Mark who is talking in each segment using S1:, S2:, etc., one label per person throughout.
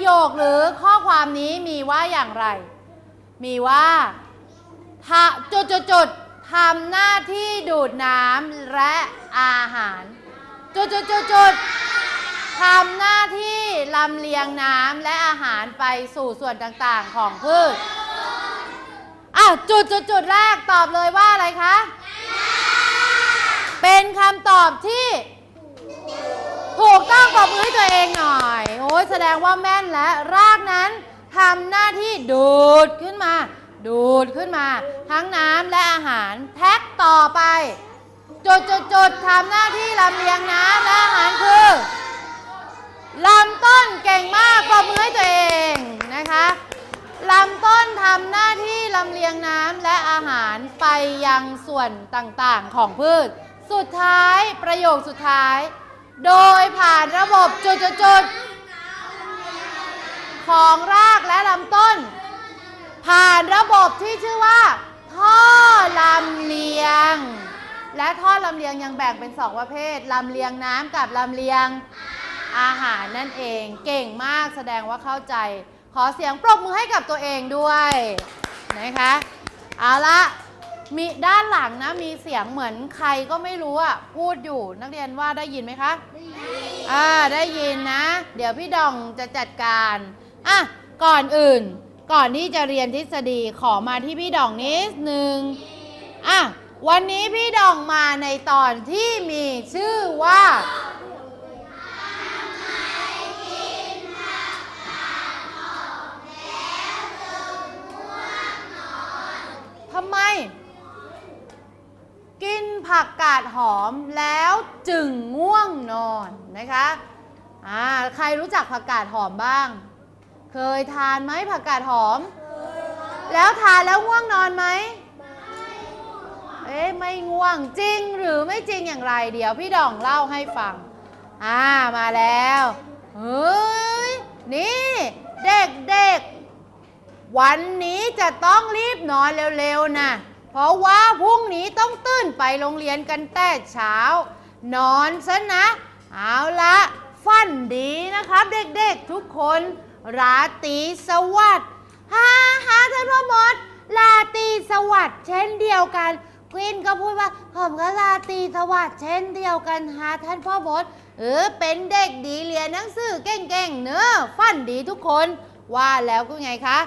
S1: โยคหรือข้อความนี้มีว่าอย่างไร มีว่าจุดจุดจุดทำหน้าที่ดูดน้ำและอาหาร จุดจุดจุดจุดทำหน้าที่ลำเลียงน้ำและอาหารไปสู่ส่วนต่างๆของพืชอะจุดจุดจุดแรกตอบเลยว่าอะไรคะ เป็นคำตอบที่ ถูกต้องปรบมือให้ตัวเองหน่อย โอ้ยแสดงว่าแม่นและรากนั้นทำหน้าที่ดูดขึ้นมา ดูดขึ้นมา ทั้งน้ำและอาหารแท็กต่อไปจุดจุดจุดทำหน้าที่ลำเลียงน้ำและอาหารคือลำต้นเก่งมากปรบมือให้ตัวเองนะคะลำต้นทำหน้าที่ลำเลียงน้ำและอาหารไปยังส่วนต่างๆของพืช สุดท้ายประโยคสุดท้าย โดยผ่านระบบจุดๆของรากและลำต้น ผ่านระบบที่ชื่อว่า ท่อลำเลียง และท่อลำเลียงยังแบ่งเป็นสองประเภทลำเลียงน้ำกับลำเลียงอาหารนั่นเองเก่งมากแสดงว่าเข้าใจ ขอเสียงปรบมือให้กับตัวเองด้วยนะคะเอาละ มีด้านหลังนะมีเสียงเหมือนใครก็ไม่รู้อะพูดอยู่นักเรียนว่าได้ยินไหมคะได้อ่าได้ยินนะ เดี๋ยวพี่ดองจะจัดการอะก่อนอื่น ก่อนที่จะเรียนทฤษฎีขอมาที่พี่ดองนิดนึงอะวันนี้พี่ดองมาในตอนที่มีชื่อว่าทำไมกิน ผักกาดหอมแล้วจึงง่วงนอนนะคะอ่าใครรู้จักผักกาดหอมบ้าง เคยทานไหมผักกาดหอม แล้วทานแล้วง่วงนอนไหมเอ๊ะไม่ง่วงจริงหรือไม่จริงอย่างไรเดี๋ยวพี่ดองเล่าให้ฟัง อ่ามาแล้วเฮ้ยนี่เด็กเด็กๆวันนี้จะต้องรีบนอนเร็วๆนะ เพราะว่าพรุ่งนี้ต้องตื่นไปโรงเรียนกันแต่เช้า นอนซะนะ เอาละฝันดีนะครับเด็กๆทุกคน ราตรีสวัสดิ์ฮ่าฮ่าท่านพ่อมดราตรีสวัสดิ์เช่นเดียวกันควินก็พูดว่าผมก็ราตรีสวัสดิ์เช่นเดียวกันฮะท่านพ่อมดเออเป็นเด็กดีเรียนหนังสือเก่งๆเนอะฝันดีทุกคน ว่าแล้วก็ไงคะ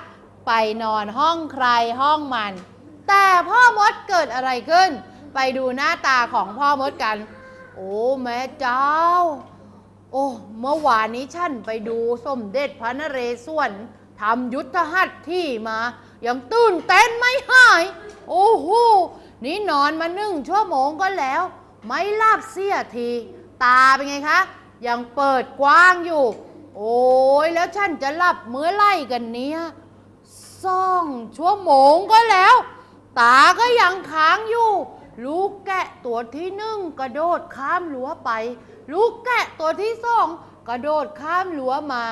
S1: ไปนอนห้องใครห้องมัน แต่พ่อมดเกิดอะไรขึ้น ไปดูหน้าตาของพ่อมดกัน โอ้แม่เจ้า โอ้เมื่อวานนี้ฉันไปดูสมเด็จพระนเรศวรทำยุทธหัตที่มายังตื่นเต้นไม่หาย โอ้โหนี่นอนมาหนึ่งชั่วโมงก็แล้ว ไม่ลับเสียที ตาเป็นไงคะ ยังเปิดกว้างอยู่ โอ้ยแล้วฉันจะหลับเมื่อไร่กันเนี่ยสองชั่วโมงก็แล้ว ตาก็ยังค้างอยู่ ลูกแกะตัวที่หนึ่งกระโดดข้ามรั้วไป ลูกแกะตัวที่สองกระโดดข้ามรั้วมา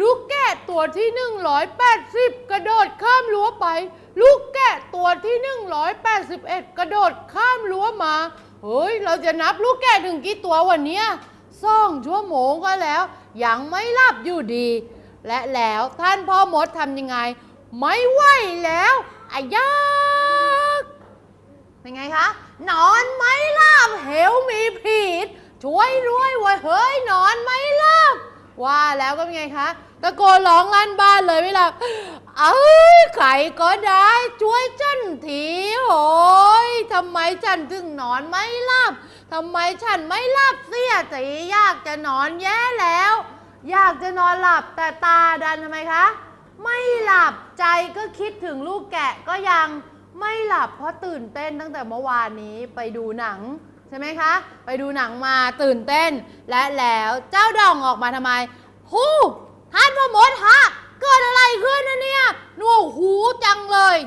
S1: ลูกแกะตัวที่หนึ่งร้อยแปดสิบกระโดดข้ามรั้วไป ลูกแกะตัวที่หนึ่งร้อยแปดสิบเอ็ดกระโดดข้ามรั้วมาเฮ้ยเราจะนับลูกแกะถึงกี่ตัววันเนี้ยสองชั่วโมงก็แล้ว ยังไม่หลับอยู่ดี และแล้วท่านพ่อมดทำยังไง ไม่ไหวแล้วอายัก เป็นไงคะนอนไม่หลับเหวมีผิดช่วยด้วยว่าเฮ้ยนอนไม่หลับว่าแล้วก็เป็นไงคะตะโกนร้องลั่นบ้านเลยไม่หลับเอ้ยใครก็ได้ช่วยฉันทีโอ้ยทำไมฉันถึงนอนไม่หลับทำไมฉันไม่หลับเสียใจอยากจะนอนแย่แล้ว อยากจะนอนหลับแต่ตาดันทำไมคะ ไม่หลับใจก็คิดถึงลูกแกะก็ยัง ไม่หลับเพราะตื่นเต้นตั้งแต่เมื่อวานนี้ไปดูหนังใช่ไหมคะ ไปดูหนังมาตื่นเต้น และแล้วเจ้าดองออกมาทำไมหูท่านพ่อมดฮะเกิดอะไรขึ้นนะเนี่ยหนวกหูจังเลย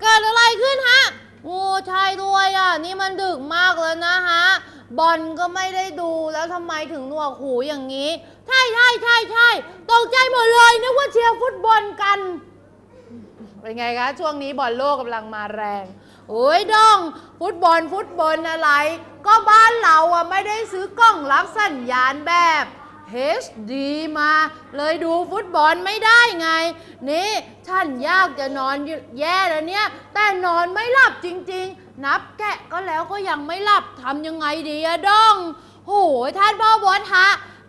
S1: เกิดอะไรขึ้นฮะโอ้ใช่ด้วยอะ นี่มันดึกมากแล้วนะ บอลก็ไม่ได้ดูแล้วทำไมถึงหนวกหูอย่างนี้ ใช่ใช่ใช่ใช่ตกใจหมดเลยนึกว่าเชียร์ฟุตบอลกัน เป็นไงคะช่วงนี้บอลโลกกำลังมาแรงโอ้ยดอง ฟุตบอลฟุตบอลอะไร ก็บ้านเราอะไม่ได้ซื้อกล้องรับสัญญาณแบบ HD มา เลยดูฟุตบอลไม่ได้ไง นี่ท่านยากจะนอนแย่แล้วเนี่ย แต่นอนไม่หลับจริง ๆ นับแกะก็แล้วก็ยังไม่หลับทำยังไงดีอะดองโหท่านพ่อบอสฮะ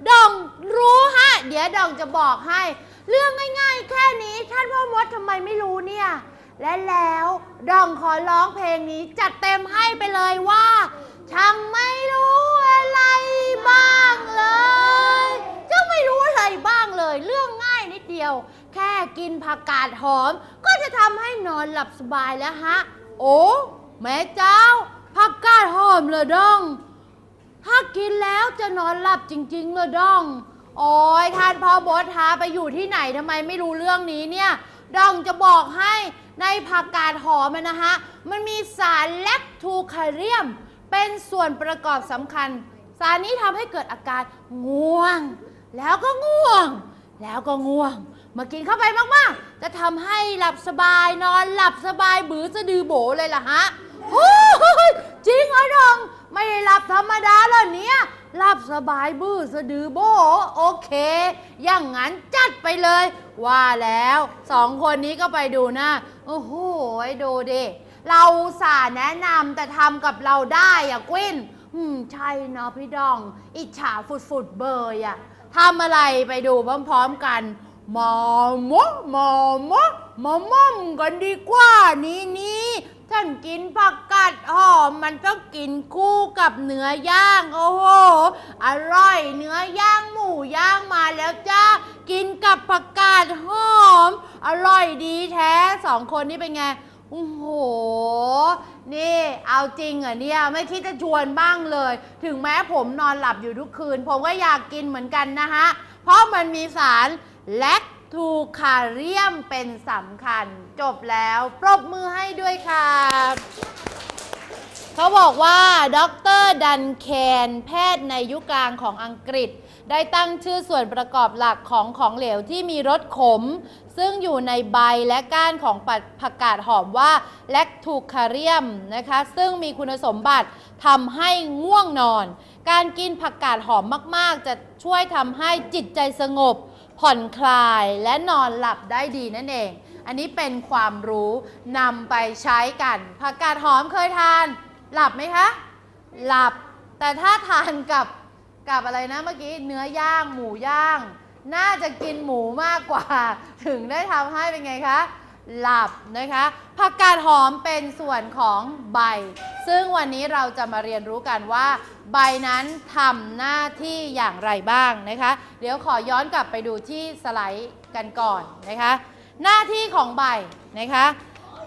S1: ดองรู้ฮะ เดี๋ยวดองจะบอกให้ เรื่องง่ายๆ แค่นี้ท่านพ่อมดทำไมไม่รู้เนี่ย และแล้วดองขอร้องเพลงนี้จัดเต็มให้ไปเลยว่า กินผักกาดหอม ก็จะทำให้นอนหลับสบายแล้วฮะ โอ้แม่เจ้า ผักกาดหอมเลยดอง ถ้ากินแล้วจะนอนหลับจริงๆเลยดอง โอ้ยท่านพ่อบอสฮาไปอยู่ที่ไหนทำไมไม่รู้เรื่องนี้เนี่ยดองจะบอกให้ในผักกาดหอมนะฮะ มันมีสารแลคทูคาเรียม เป็นส่วนประกอบสำคัญ สารนี้ทำให้เกิดอาการง่วง แล้วก็ง่วง แล้วก็ง่วง มากินเข้าไปมากๆ จะทำให้หลับสบายนอนหลับสบายบือสะดือโบเลยล่ะฮะโอ้ยจริงเหรอดองไม่ได้หลับธรรมดาแล้วเนี่ยหลับสบายบื้อสะดือโบโอเค อย่างงั้นจัดไปเลย ว่าแล้วสองคนนี้ก็ไปดูนะโอ้โหดูดิเราสาแนะนำแต่ทำกับเราได้อะกวินอืมใช่เนาะพี่ดอง อิจฉาฟุดฟุดเบยอะทำอะไรไปดูพร้อม ๆ กัน มามะมามะมาม่อมกันดีกว่านี่นี่ท่านกินผักกาดหอมมันต้องกินคู่กับเนื้อย่างโอ้โหอร่อยเนื้อย่างหมูย่างมาแล้วจ้ากินกับผักกาดหอม อร่อยดีแท้สองคนนี้เป็นไงโอ้โห นี่เอาจริงเหรอเนี่ย ไม่คิดจะชวนบ้างเลย ถึงแม้ผมนอนหลับอยู่ทุกคืน ผมก็อยากกินเหมือนกันนะฮะ เพราะมันมีสาร แลคทูคาเรียมเป็นสำคัญ จบแล้วปรบมือให้ด้วยครับเขาบอกว่าดรดันแคนแพทย์ในยุคกลางของอังกฤษ ได้ตั้งชื่อส่วนประกอบหลักของของเหลวที่มีรสขม ซึ่งอยู่ในใบและก้านของผักกาดหอมว่าแลคทูคาเรียมนะคะ ซึ่งมีคุณสมบัติทำให้ง่วงนอน การกินผักกาดหอมมาก ๆ จะช่วยทำให้จิตใจสงบ ผ่อนคลายและนอนหลับได้ดีนั่นเอง อันนี้เป็นความรู้นำไปใช้กัน ผักกาดหอมเคยทาน หลับไหมคะ หลับ แต่ถ้าทานกับกับอะไรนะเมื่อกี้เนื้อย่างหมูย่าง น่าจะกินหมูมากกว่า ถึงได้ทำให้เป็นไงคะ หลับนะคะผักกาดหอมเป็นส่วนของใบ ซึ่งวันนี้เราจะมาเรียนรู้กันว่า ใบนั้นทำหน้าที่อย่างไรบ้างนะคะ เดี๋ยวขอย้อนกลับไปดูที่สไลด์กันก่อนนะคะ หน้าที่ของใบนะคะ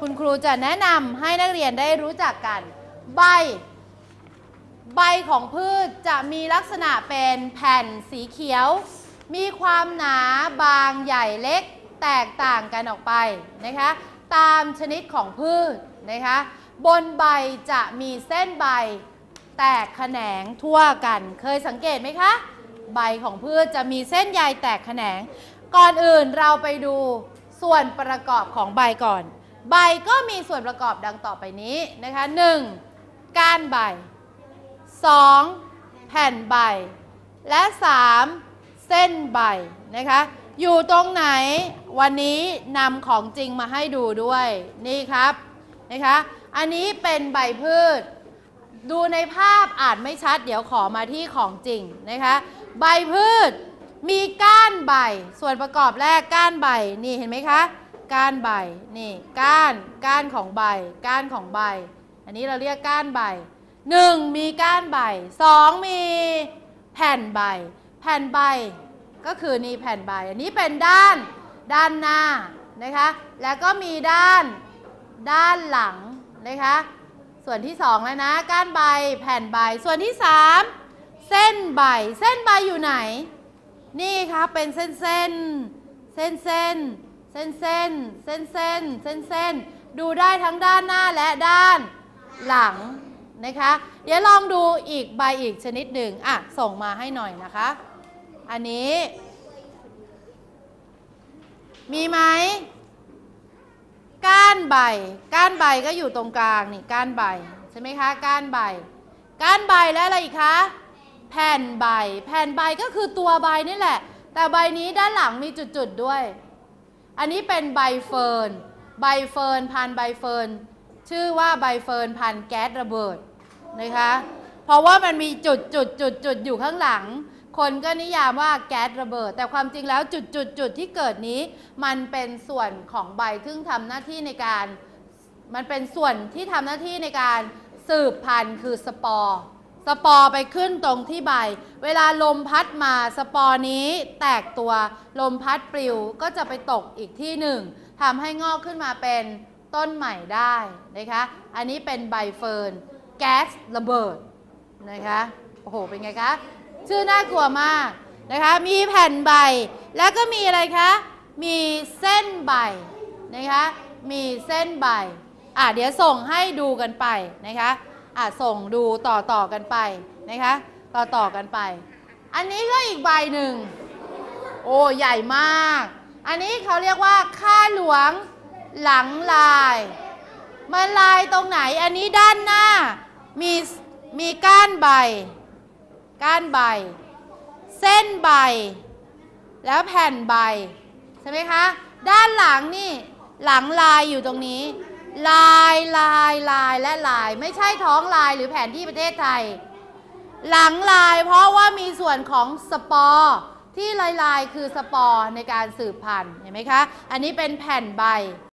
S1: คุณครูจะแนะนำให้นักเรียนได้รู้จักกัน ใบ ใบของพืชจะมีลักษณะเป็นแผ่นสีเขียว มีความหนาบางใหญ่เล็ก แตกต่างกันออกไปนะคะตามชนิดของพืชนะคะบนใบจะมีเส้นใบแตกแขนงทั่วกัน เคยสังเกตไหมคะ ใบของพืชจะมีเส้นใยแตกแขนง ก่อนอื่นเราไปดูส่วนประกอบของใบก่อน ใบก็มีส่วนประกอบดังต่อไปนี้นะคะ 1. ก้านใบ 2. แผ่นใบ และ 3. เส้นใบนะคะ อยู่ตรงไหนวันนี้นำของจริงมาให้ดูด้วยนี่ครับนะคะอันนี้เป็นใบพืช ดูในภาพอาจไม่ชัด เดี๋ยวขอมาที่ของจริงนะคะใบพืชมีก้านใบ ส่วนประกอบแรกก้านใบนี่เห็นไหมคะก้านใบนี่ก้านก้านของใบ ก้านของใบ อันนี้เราเรียกก้านใบหนึ่งมีก้านใบสองมีแผ่นใบ แผ่นใบ ก็คือนี่แผ่นใบ อันนี้เป็นด้านด้านหน้านะคะ แล้วก็มีด้านด้านหลังนะคะ ส่วนที่สองแล้วนะ ก้านใบแผ่นใบ ส่วนที่สามเส้นใบ เส้นใบอยู่ไหน นี่ครับเป็นเส้นเส้นเส้นเส้นเส้นเส้นเส้นเส้นเส้นเส้นดูได้ทั้งด้านหน้าและด้านหลังนะคะ เดี๋ยวลองดูอีกใบอีกชนิดหนึ่งอะ ส่งมาให้หน่อยนะคะ อันนี้ มีไหมก้านใบ ก้านใบก็อยู่ตรงกลางนี่ก้านใบใช่ไหมคะ ก้านใบ ก้านใบและอะไรอีกคะ แผ่นใบ แผ่นใบก็คือตัวใบนี่แหละ แต่ใบนี้ด้านหลังมีจุดๆด้วย อันนี้เป็นใบเฟิร์น ใบเฟิร์นพันใบเฟิร์น ชื่อว่าใบเฟิร์นพันแก๊สระเบิดนะคะ เพราะว่ามันมีจุดจุดจุดจุดอยู่ข้างหลัง คนก็นิยามว่าแก๊สระเบิด แต่ความจริงแล้วจุดจุดจุดที่เกิดนี้ มันเป็นส่วนของใบซึ่งทำหน้าที่ในการ มันเป็นส่วนที่ทำหน้าที่ในการสืบพันธุ์คือสปอร์สปอร์ไปขึ้นตรงที่ใบ เวลาลมพัดมาสปอร์นี้แตกตัวลมพัดปลิวก็จะไปตกอีกที่หนึ่งทำให้งอกขึ้นมาเป็นต้นใหม่ได้นะคะ อันนี้เป็นใบเฟิร์นแก๊สระเบิดนะคะ โอ้โห เป็นไงคะ ชื่อน่ากลัวมากนะคะมีแผ่นใบแล้วก็มีอะไรคะ มีเส้นใบนะคะมีเส้นใบอะเดี๋ยวส่งให้ดูกันไปนะคะอะส่งดูต่อต่อกันไปนะคะต่อต่อกันไป อันนี้ก็อีกใบหนึ่งโอ้ใหญ่มาก อันนี้เขาเรียกว่าค่าหลวงหลังลายมันลายตรงไหนอันนี้ด้านหน้ามีมีก้านใบ ก้านใบ เส้นใบ แล้วแผ่นใบ ใช่ไหมคะ ด้านหลังนี่ หลังลายอยู่ตรงนี้ ลายลายลายและลาย ไม่ใช่ท้องลายหรือแผนที่ประเทศไทย หลังลายเพราะว่ามีส่วนของสปอร์ที่ลายลายๆคือสปอร์ในการสืบพันธุ์เห็นไหมคะ อันนี้เป็นแผ่นใบ